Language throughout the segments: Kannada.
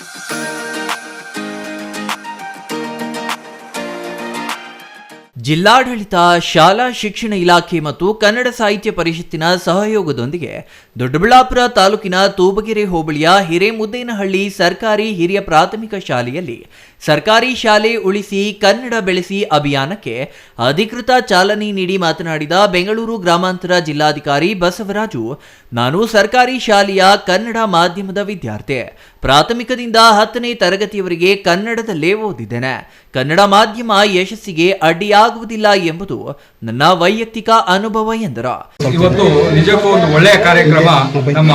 Música ಜಿಲ್ಲಾಡಳಿತ, ಶಾಲಾ ಶಿಕ್ಷಣ ಇಲಾಖೆ ಮತ್ತು ಕನ್ನಡ ಸಾಹಿತ್ಯ ಪರಿಷತ್ತಿನ ಸಹಯೋಗದೊಂದಿಗೆ ದೊಡ್ಡಬಳ್ಳಾಪುರ ತಾಲೂಕಿನ ತೂಬಗೆರೆ ಹೋಬಳಿಯ ಹಿರೇಮುದ್ದೇನಹಳ್ಳಿ ಸರ್ಕಾರಿ ಹಿರಿಯ ಪ್ರಾಥಮಿಕ ಶಾಲೆಯಲ್ಲಿ ಸರ್ಕಾರಿ ಶಾಲೆ ಉಳಿಸಿ ಕನ್ನಡ ಬೆಳೆಸಿ ಅಭಿಯಾನಕ್ಕೆ ಅಧಿಕೃತ ಚಾಲನೆ ನೀಡಿ ಮಾತನಾಡಿದ ಬೆಂಗಳೂರು ಗ್ರಾಮಾಂತರ ಜಿಲ್ಲಾಧಿಕಾರಿ ಬಸವರಾಜು, ನಾನು ಸರ್ಕಾರಿ ಶಾಲೆಯ ಕನ್ನಡ ಮಾಧ್ಯಮದ ವಿದ್ಯಾರ್ಥಿ. ಪ್ರಾಥಮಿಕದಿಂದ ಹತ್ತನೇ ತರಗತಿಯವರೆಗೆ ಕನ್ನಡದಲ್ಲೇ ಓದಿದ್ದೇನೆ. ಕನ್ನಡ ಮಾಧ್ಯಮ ಯಶಸ್ಸಿಗೆ ಅಡ್ಡಿಯಾಗುವುದಿಲ್ಲ ಎಂಬುದು ನನ್ನ ವೈಯಕ್ತಿಕ ಅನುಭವ ಎಂದರು. ಇವತ್ತು ನಿಜಕ್ಕೂ ಒಂದು ಒಳ್ಳೆಯ ಕಾರ್ಯಕ್ರಮ ನಮ್ಮ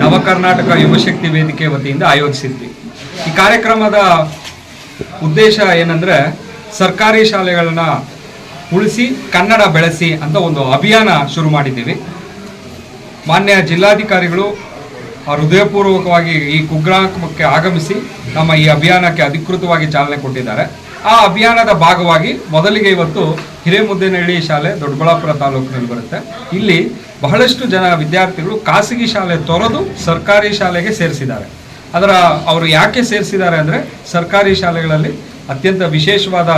ನವ ಕರ್ನಾಟಕ ಯುವಶಕ್ತಿ ವೇದಿಕೆ ವತಿಯಿಂದ ಆಯೋಜಿಸಿದ್ವಿ. ಈ ಕಾರ್ಯಕ್ರಮದ ಉದ್ದೇಶ ಏನಂದ್ರೆ ಸರ್ಕಾರಿ ಶಾಲೆಗಳನ್ನ ಉಳಿಸಿ, ಕನ್ನಡ ಬೆಳೆಸಿ ಅಂತ ಒಂದು ಅಭಿಯಾನ ಶುರು ಮಾಡಿದ್ದೀವಿ. ಮಾನ್ಯ ಜಿಲ್ಲಾಧಿಕಾರಿಗಳು ಹೃದಯಪೂರ್ವಕವಾಗಿ ಈ ಕುಗ್ರಾಮಕ್ಕೆ ಆಗಮಿಸಿ ನಮ್ಮ ಈ ಅಭಿಯಾನಕ್ಕೆ ಅಧಿಕೃತವಾಗಿ ಚಾಲನೆ ಕೊಟ್ಟಿದ್ದಾರೆ. ಆ ಅಭಿಯಾನದ ಭಾಗವಾಗಿ ಮೊದಲಿಗೆ ಇವತ್ತು ಹಿರೇಮುದ್ದೇನಹಳ್ಳಿ ಶಾಲೆ ದೊಡ್ಡಬಳ್ಳಾಪುರ ತಾಲೂಕಿನಲ್ಲಿ ಬರುತ್ತೆ. ಇಲ್ಲಿ ಬಹಳಷ್ಟು ಜನ ವಿದ್ಯಾರ್ಥಿಗಳು ಖಾಸಗಿ ಶಾಲೆ ತೊರೆದು ಸರ್ಕಾರಿ ಶಾಲೆಗೆ ಸೇರಿಸಿದ್ದಾರೆ. ಅದರ ಅವರು ಯಾಕೆ ಸೇರಿಸಿದ್ದಾರೆ ಅಂದರೆ ಸರ್ಕಾರಿ ಶಾಲೆಗಳಲ್ಲಿ ಅತ್ಯಂತ ವಿಶೇಷವಾದ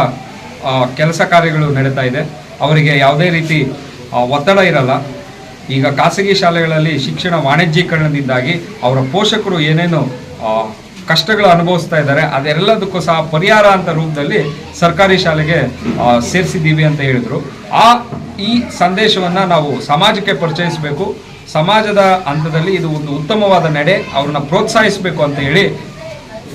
ಕೆಲಸ ಕಾರ್ಯಗಳು ನಡೀತಾ ಇದೆ. ಅವರಿಗೆ ಯಾವುದೇ ರೀತಿ ಒತ್ತಡ ಇರಲ್ಲ. ಈಗ ಖಾಸಗಿ ಶಾಲೆಗಳಲ್ಲಿ ಶಿಕ್ಷಣ ವಾಣಿಜ್ಯೀಕರಣದಿಂದಾಗಿ ಅವರ ಪೋಷಕರು ಏನೇನು ಕಷ್ಟಗಳು ಅನುಭವಿಸ್ತಾ ಇದ್ದಾರೆ, ಅದೆಲ್ಲದಕ್ಕೂ ಸಹ ಪರಿಹಾರ ಅಂತ ರೂಪದಲ್ಲಿ ಸರ್ಕಾರಿ ಶಾಲೆಗೆ ಸೇರಿಸಿದ್ದೀವಿ ಅಂತ ಹೇಳಿದರು. ಆ, ಈ ಸಂದೇಶವನ್ನು ನಾವು ಸಮಾಜಕ್ಕೆ ಪರಿಚಯಿಸಬೇಕು. ಸಮಾಜದ ಹಂತದಲ್ಲಿ ಇದು ಒಂದು ಉತ್ತಮವಾದ ನಡೆ, ಅವ್ರನ್ನ ಪ್ರೋತ್ಸಾಹಿಸಬೇಕು ಅಂತ ಹೇಳಿ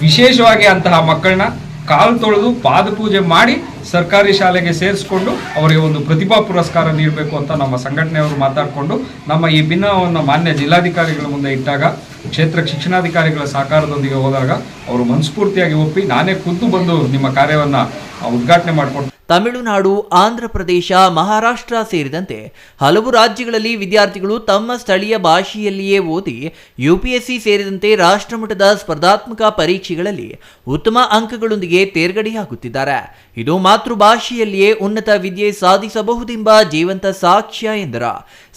ವಿಶೇಷವಾಗಿ ಅಂತಹ ಮಕ್ಕಳನ್ನ ಕಾಲು ತೊಳೆದು ಪಾದಪೂಜೆ ಮಾಡಿ ಸರ್ಕಾರಿ ಶಾಲೆಗೆ ಸೇರಿಸ್ಕೊಂಡು ಅವರಿಗೆ ಒಂದು ಪ್ರತಿಭಾ ಪುರಸ್ಕಾರ ನೀಡಬೇಕು ಅಂತ ನಮ್ಮ ಸಂಘಟನೆಯವರು ಮಾತಾಡಿಕೊಂಡು ನಮ್ಮ ಈ ಭಿನ್ನವನ್ನು ಮಾನ್ಯ ಜಿಲ್ಲಾಧಿಕಾರಿಗಳ ಮುಂದೆ ಇಟ್ಟಾಗ, ಕ್ಷೇತ್ರ ಶಿಕ್ಷಣಾಧಿಕಾರಿಗಳ ಸಹಕಾರದೊಂದಿಗೆ ಹೋದಾಗ ಅವರು ಮನಸ್ಫೂರ್ತಿಯಾಗಿ ಒಪ್ಪಿ ನಾನೇ ಖುದ್ದು ಬಂದು ನಿಮ್ಮ ಕಾರ್ಯವನ್ನು ಉದ್ಘಾಟನೆ ಮಾಡಿಕೊಟ್ಟು ತಮಿಳುನಾಡು ಆಂಧ್ರಪ್ರದೇಶ ಮಹಾರಾಷ್ಟ್ರ ಸೇರಿದಂತೆ ಹಲವು ರಾಜ್ಯಗಳಲ್ಲಿ ವಿದ್ಯಾರ್ಥಿಗಳು ತಮ್ಮ ಸ್ಥಳೀಯ ಭಾಷೆಯಲ್ಲಿಯೇ ಓದಿ ಯುಪಿಎಸ್ಸಿ ಸೇರಿದಂತೆ ರಾಷ್ಟ್ರಮಟ್ಟದ ಸ್ಪರ್ಧಾತ್ಮಕ ಪರೀಕ್ಷೆಗಳಲ್ಲಿ ಉತ್ತಮ ಅಂಕಗಳೊಂದಿಗೆ ತೇರ್ಗಡೆಯಾಗುತ್ತಿದ್ದಾರೆ ಇದು ಮಾತೃಭಾಷೆಯಲ್ಲಿಯೇ ಉನ್ನತ ವಿದ್ಯೆ ಸಾಧಿಸಬಹುದೆಂಬ ಜೀವಂತ ಸಾಕ್ಷ್ಯ ಎಂದರ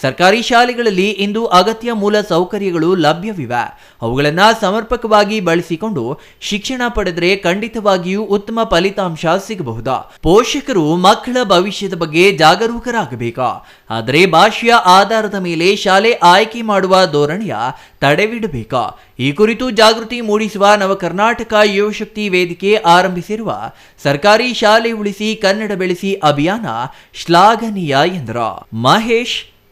ಸರ್ಕಾರಿ ಶಾಲೆಗಳಲ್ಲಿ ಇಂದು ಅಗತ್ಯ ಮೂಲ ಸೌಕರ್ಯಗಳು ಲಭ್ಯವಿವೆ. ಅವುಗಳನ್ನು ಸಮರ್ಪಕವಾಗಿ ಬಳಸಿಕೊಂಡು ಶಿಕ್ಷಣ ಪಡೆದರೆ ಖಂಡಿತವಾಗಿಯೂ ಉತ್ತಮ ಫಲಿತಾಂಶ ಸಿಗಬಹುದು. ಪೋಷಕರು ಮಕ್ಕಳ ಭವಿಷ್ಯದ ಬಗ್ಗೆ ಜಾಗರೂಕರಾಗಬೇಕು. ಆದರೆ ಭಾಷೆಯ ಆಧಾರದ ಮೇಲೆ ಶಾಲೆ ಆಯ್ಕೆ ಮಾಡುವ ಧೋರಣೆಯ ತಡೆವಿಡಬೇಕು ಈ ಕುರಿತು ಜಾಗೃತಿ ಮೂಡಿಸುವ ನವ ಕರ್ನಾಟಕ ಯುವಶಕ್ತಿ ವೇದಿಕೆ ಆರಂಭಿಸಿರುವ ಸರ್ಕಾರಿ ಶಾಲೆ ಉಳಿಸಿ ಕನ್ನಡ ಬೆಳೆಸಿ ಅಭಿಯಾನ ಶ್ಲಾಘನೀಯ ಎಂದರು. Mahesh